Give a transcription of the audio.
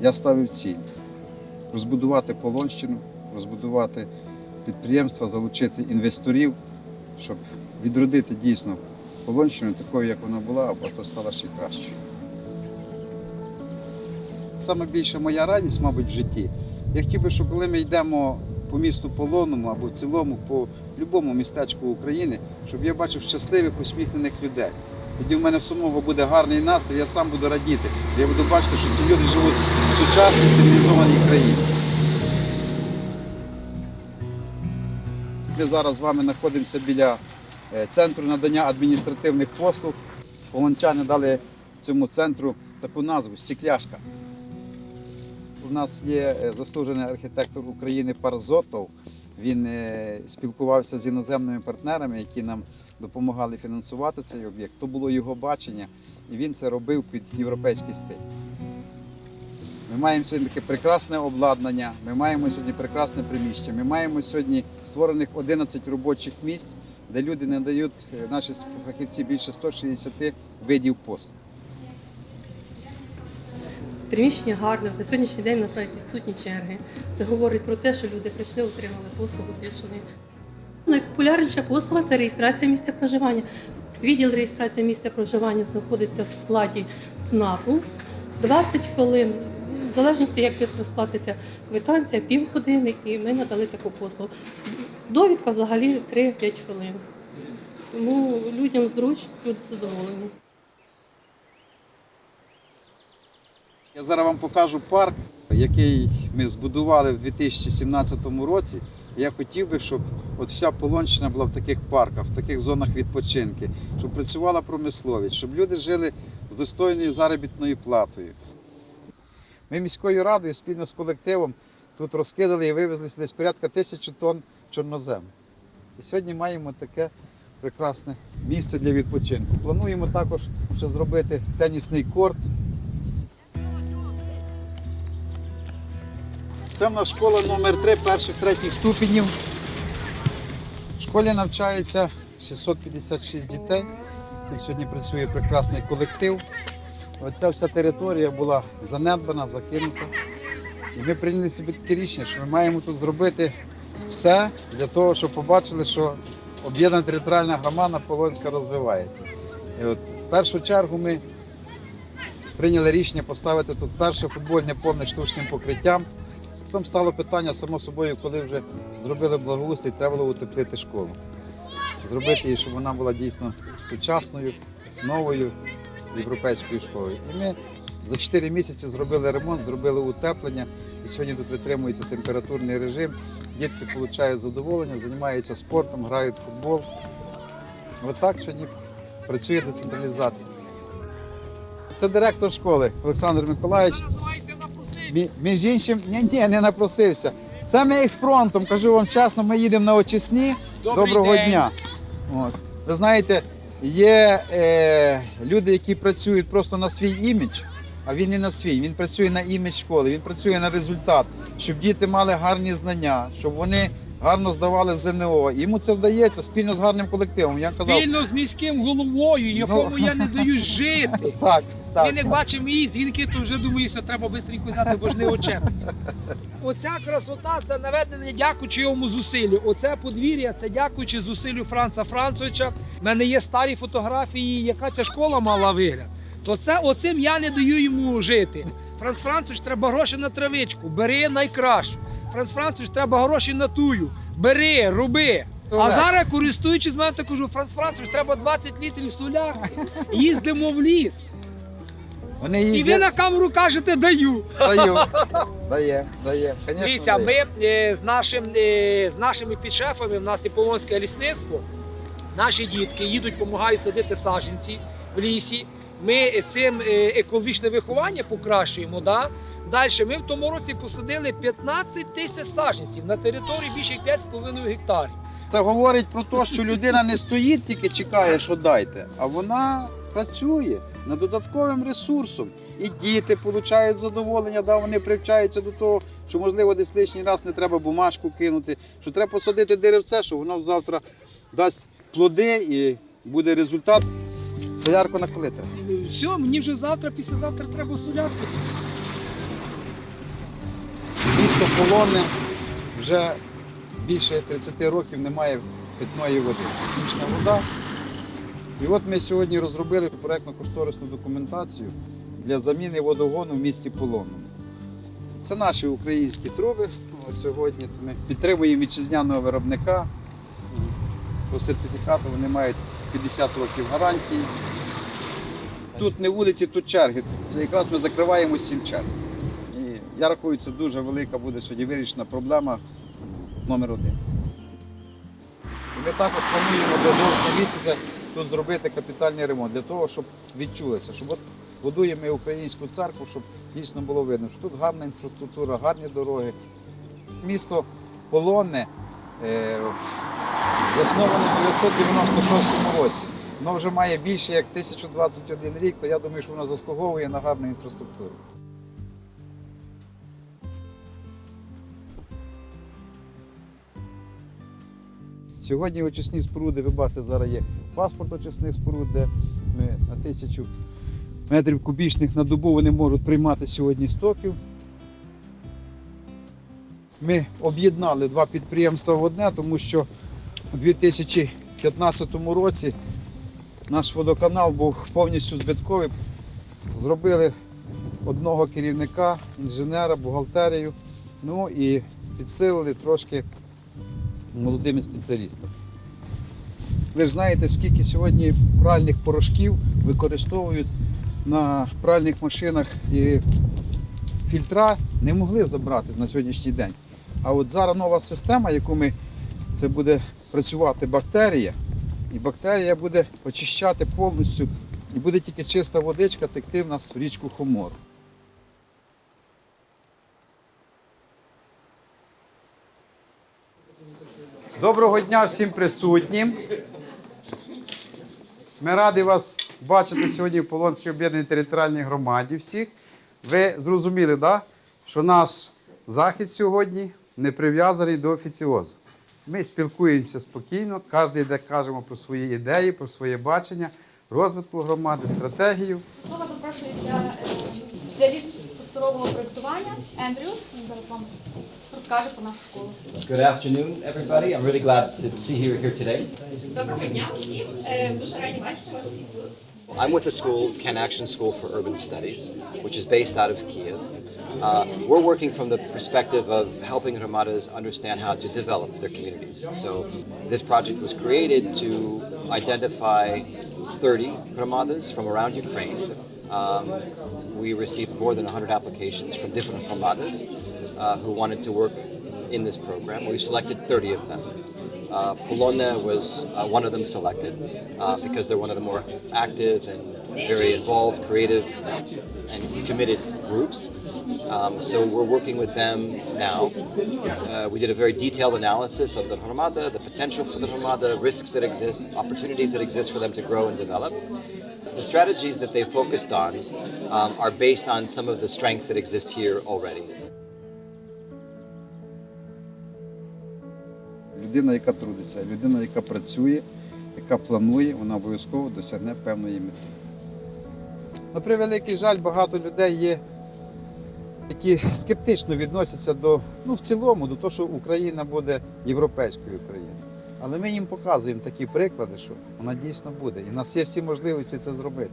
я ставив ціль розбудувати Полонщину, розбудувати підприємства, залучити інвесторів, щоб відродити дійсно Полонщину такою, як вона була, або то стала ще й кращою. Саме більша моя радість, мабуть, в житті. Я хотів би, щоб коли ми йдемо по місту Полонному або в цілому по будь-якому містечку України, щоб я бачив щасливих, усміхнених людей. Тоді в мене в самого буде гарний настрій, я сам буду радіти. Я буду бачити, що ці люди живуть в сучасній цивілізованій країні. Ми зараз з вами знаходимося біля е, центру надання адміністративних послуг. Полончани дали цьому центру таку назву Стекляшка. У нас є е, заслужений архітектор України Парзотов. Він е, спілкувався з іноземними партнерами, які нам допомагали фінансувати цей об'єкт. То було його бачення, і він це робив під європейський стиль. Ми маємо сьогодні таке прекрасне обладнання, ми маємо сьогодні прекрасне приміщення, ми маємо сьогодні створених 11 робочих місць, де люди надають, е, наші фахівці більше 160 видів послуг. Приміщення гарне, на сьогоднішній день у нас навіть відсутні черги. Це говорить про те, що люди прийшли, отримали послугу, пішли. Найпопулярніша послуга це реєстрація місця проживання. Відділ реєстрації місця проживання знаходиться в складі ЦНАПу. 20 хвилин, в залежності, як швидко сплатиться квитанція, півгодини, і ми надали таку послугу. Довідка взагалі 3-5 хвилин. Тому людям зручно, люди задоволені. Я зараз вам покажу парк, який ми збудували в 2017 році. Я хотів би, щоб от вся Полонщина була в таких парках, в таких зонах відпочинки, щоб працювала промисловість, щоб люди жили з достойною заробітною платою. Ми міською радою спільно з колективом тут розкидали і вивезли десь порядка тисячі тонн чорнозему. І сьогодні маємо таке прекрасне місце для відпочинку. Плануємо також ще зробити тенісний корт. Це в нас школа номер 3 перших третіх ступенів. В школі навчається 656 дітей. Тут сьогодні працює прекрасний колектив. Оця вся територія була занедбана, закинута. І ми прийняли собі таке рішення, що ми маємо тут зробити все для того, щоб побачили, що об'єднана територіальна громада Полонська розвивається. І от в першу чергу ми прийняли рішення поставити тут перше футбольне поле штучним покриттям. Потім стало питання, само собою, коли вже зробили благоустрій, треба було утеплити школу. Зробити її, щоб вона була дійсно сучасною, новою європейською школою. І ми за 4 місяці зробили ремонт, зробили утеплення. І сьогодні тут витримується температурний режим. Дітки отримують задоволення, займаються спортом, грають в футбол. Отак сьогодні працює децентралізація. Це директор школи Олександр Миколаївич. Мі- Між іншим, ні, ні, не напросився. Це ми експромтом, кажу вам чесно, ми їдемо на очисні. Добрий Доброго день. дня. От. Ви знаєте, є е, люди, які працюють просто на свій імідж, а він не на свій. Він працює на імідж школи, він працює на результат, щоб діти мали гарні знання, щоб вони гарно здавали ЗНО. Йому це вдається спільно з гарним колективом. Я казав, Спільно з міським головою, якому я не даю жити. так, так. Він як бачив мої дзвінки, то вже думаю, що треба швидко взяти, бо ж не очепиться. Оця красота це наведення дякуючи йому зусиллю. Оце подвір'я це дякуючи зусиллю Франца Францовича. У мене є старі фотографії, яка ця школа мала вигляд. То це оцим я не даю йому жити. Франц Францович, треба гроші на травичку, бери найкращу. Франц Францович, треба гроші на тую. Бери, роби. А зараз, користуючись з мене, кажу, Франц Францович, треба 20 літрів солярки. Їздимо в ліс. Вони І ви їздять, на камеру кажете даю. даю. Дає, дає. Конечно, Дивіться, дає. ми е, з, нашим, е, з нашими підшефами, в нас є полонське лісництво. Наші дітки їдуть, допомагають садити саджанці в лісі. Ми цим е, екологічне виховання покращуємо. Да? Далі ми в тому році посадили 15 тисяч саджанців на території більше 5,5 гектарів. Це говорить про те, що людина не стоїть, тільки чекає, що дайте, а вона працює над додатковим ресурсом. І діти отримують задоволення, да, вони привчаються до того, що можливо десь лишній раз не треба бумажку кинути, що треба посадити деревце, що воно завтра дасть плоди і буде результат. Солярку на коли? Все, мені вже завтра, післязавтра треба солярку. Полонне вже більше 30 років немає питної води. Технічна вода. І от ми сьогодні розробили проєктно-кошторисну документацію для заміни водогону в місті Полонному. Це наші українські труби. Сьогодні ми підтримуємо вітчизняного виробника. По сертифікату вони мають 50 років гарантії. Тут не вулиці, тут черги. Це якраз ми закриваємо сім черг. Я рахую, це дуже велика буде сьогодні вирішена проблема номер один. Ми також плануємо до жовтня місяця тут зробити капітальний ремонт для того, щоб відчулося, щоб от будуємо українську церкву, щоб дійсно було видно, що тут гарна інфраструктура, гарні дороги. Місто Полонне е, засноване в 996 році. Воно вже має більше як 1021 рік, то я думаю, що воно заслуговує на гарну інфраструктуру. Сьогодні очисні споруди, ви бачите, зараз є паспорт очисних споруд, де ми на тисячу метрів кубічних на добу вони можуть приймати сьогодні стоків. Ми об'єднали два підприємства в одне, тому що у 2015 році наш водоканал був повністю збитковий. Зробили одного керівника, інженера, бухгалтерію, ну і підсилили трошки молодими спеціалістами. Ви ж знаєте, скільки сьогодні пральних порошків використовують на пральних машинах і фільтра не могли забрати на сьогоднішній день. А от зараз нова система, яку ми це буде працювати бактерія, і бактерія буде очищати повністю, і буде тільки чиста водичка текти в нас в річку Хомор. Доброго дня всім присутнім. Ми раді вас бачити сьогодні в Полонській об'єднаній територіальній громаді всіх. Ви зрозуміли, да, що наш захід сьогодні не прив'язаний до офіціозу. Ми спілкуємося спокійно, кожен йде кажемо про свої ідеї, про своє бачення, розвитку громади, стратегію. Слово запрошується е, спеціаліст просторового проєктування Ендрюс. Він зараз вам розкаже про нашу школу. Good afternoon, everybody. I'm really glad to see you here today. Доброго дня всім. Е, Дуже раді бачити вас всіх тут. I'm with the school, Ken Action School for Urban Studies, which is based out of Kiev. Uh, we're working from the perspective of helping Ramadas understand how to develop their communities. So this project was created to identify 30 Ramadas from around Ukraine. Um, we received more than 100 applications from different Ramadas uh, who wanted to work in this program. We've selected 30 of them. Uh, Polonna was uh, one of them selected uh, because they're one of the more active and very involved, creative, and committed groups. Um, so we're working with them now. Uh, we did a very detailed analysis of the Hamada, the potential for the Hamada, risks that exist, opportunities that exist for them to grow and develop. The strategies that they focused on um, are based on some of the strengths that exist here already. Людина, яка трудиться, людина, яка працює, яка планує, вона обов'язково досягне певної мети. На превеликий жаль, багато людей є, які скептично відносяться до, ну, в цілому, до того, що Україна буде європейською країною. Але ми їм показуємо такі приклади, що вона дійсно буде. І в нас є всі можливості це зробити.